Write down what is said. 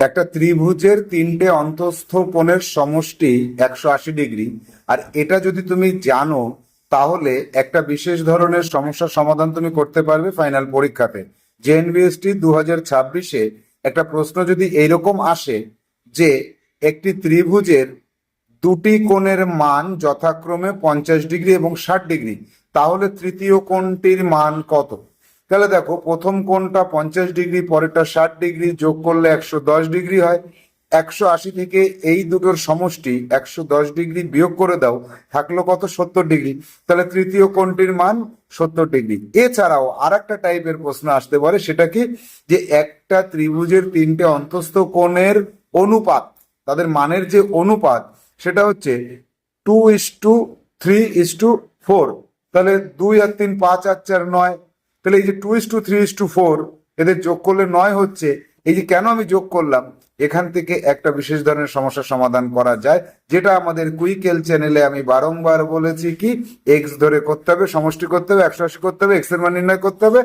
একটা ত্রিভুজের তিনটে অন্তস্থ কোণের সমষ্টি একশো আশি ডিগ্রি। আর এটা যদি তুমি জানো, তাহলে একটা বিশেষ ধরনের সমস্যার সমাধান তুমি করতে পারবে ফাইনাল পরীক্ষাতে। জেএনবিএসটি দু হাজার ছাব্বিশে একটা প্রশ্ন যদি এইরকম আসে যে একটি ত্রিভুজের দুটি কোণের মান যথাক্রমে পঞ্চাশ ডিগ্রি এবং ষাট ডিগ্রি, তাহলে তৃতীয় কোণটির মান কত? তাহলে দেখো, প্রথম কোণটা পঞ্চাশ ডিগ্রি, পরেরটা ষাট ডিগ্রি, যোগ করলে একশো দশ ডিগ্রি হয়। একশো আশি থেকে এই দুটোর সমষ্টি একশো দশ ডিগ্রি বিয়োগ করে দাও, থাকল কত? সত্তর ডিগ্রি। তাহলে তৃতীয় কোণটির মান সত্তর ডিগ্রি। এছাড়াও আর একটা টাইপের প্রশ্ন আসতে পারে, সেটা কি? যে একটা ত্রিভুজের তিনটে অন্তস্থ কোণের অনুপাত, তাদের মানের যে অনুপাত, সেটা হচ্ছে two is two three is two four তাহলে দুই আর তিন পাঁচ আর চার নয় তাহলে এই যে two is two three is two four এদের যোগ করলে নয় হচ্ছে, এই যে কেন আমি যোগ করলাম, এখান থেকে একটা বিশেষ ধরনের সমস্যার সমাধান করা যায়, যেটা আমাদের কুইকেল চ্যানেলে আমি বারংবার বলেছি কি এক্স ধরে করতে হবে, সমষ্টি করতে হবে, একশো আশি করতে হবে এক্সের মান নির্ণয় করতে হবে